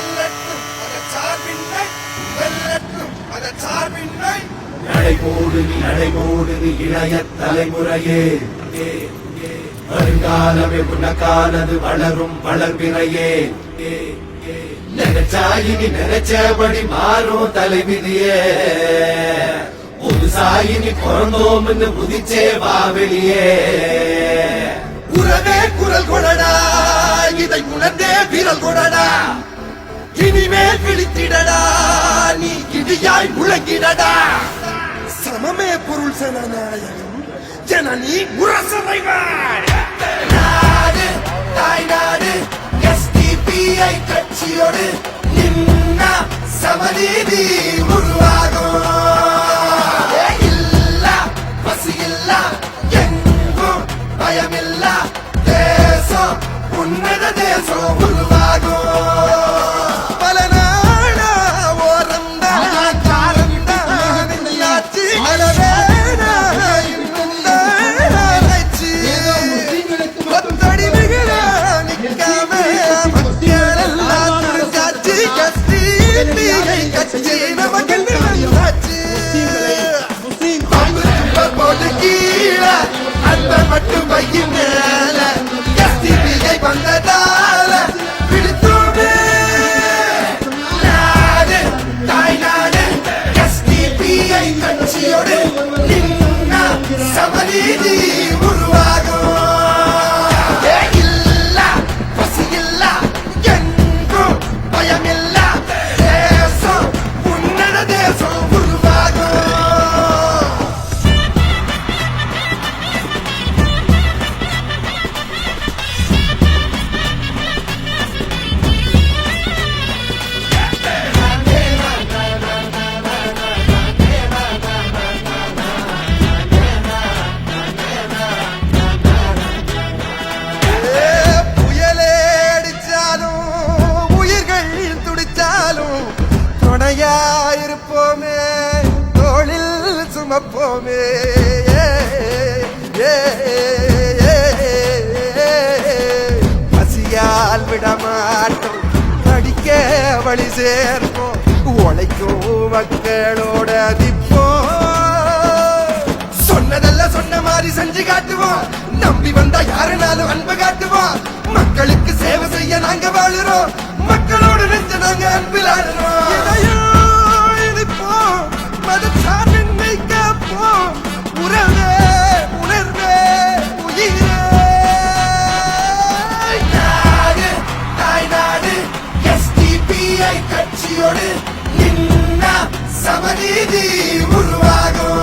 வெல்லட்டும் மதச்சார்பின்மை வெல்லட்டும் மதச்சார்பின்மை நடைபோடு நடைபோடு இளைய தலைமுறையே. வருங்காலமே உனக்கானது வளரும் வளர்பிறையே. நினைச்சாயினி நினைச்சபடி மாறும் தலைவிதியே. ஒரு சாயினி பிறந்தோம்னு உதிச்சே வா வெளியே. உறவே குரல் கொடடா இதை உணர்ந்தே விரல் கொடடா. இனிமேல் விழித்திடடா நீ இடியாய் முழங்கிடடா. சமமே பொருள் சனநாயகம் ஜனனி முரசறைவார் நாடு தாய் நாடு எஸ்டிபிஐ கட்சியோடு நின்னா சமநீதி உருவாகும். ஏ பசி இல்லா எங்கும் பயமில்லா தேசம் உன்னத தேசம் உருவாகும். கட்சி கட்சி நமக்கு வந்தாச்சு பங்கு தும்ப போட்டு கீழே அந்த மட்டும் பையின் சுமப்போமே ஏ, ஏ, பசியால் விடமாட்டோம் படிக்க வழி சேர்ப்போம் உழைக்கும் மக்களோட திப்போம் சொன்னதெல்லாம் சொன்ன மாதிரி செஞ்சு காட்டுவோம் நம்பி வந்தா யாருனாலும் சமநீதி உருவாகும்.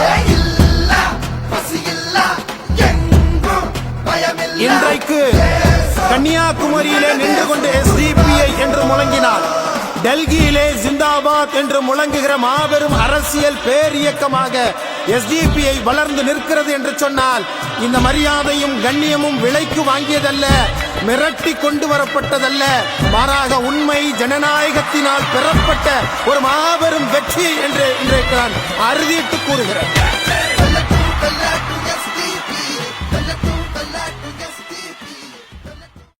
ஏ இல்ல, பசி இல்ல, எங்கும் பயமில்ல. இன்றைக்கு கன்னியாகுமரியிலே நின்று கொண்டு எஸ்டிபிஐ என்று முழங்கினார். டெல்லியிலே ஜிந்தாபாத் என்று முழங்குகிற மாபெரும் அரசியல் பேரியக்கமாக எஸ்டிபிஐ வளர்ந்து நிற்கிறது என்று சொன்னால் இந்த மரியாதையும் கண்ணியமும் விலைக்கு வாங்கியதல்ல மிரட்டி கொண்டு வரப்பட்டதல்ல. மாறாக உண்மை ஜனநாயகத்தினால் பெறப்பட்ட ஒரு மாபெரும் வெற்றி என்று இன்றைக்கு நான் அறுதிட்டு கூறுகிறேன்.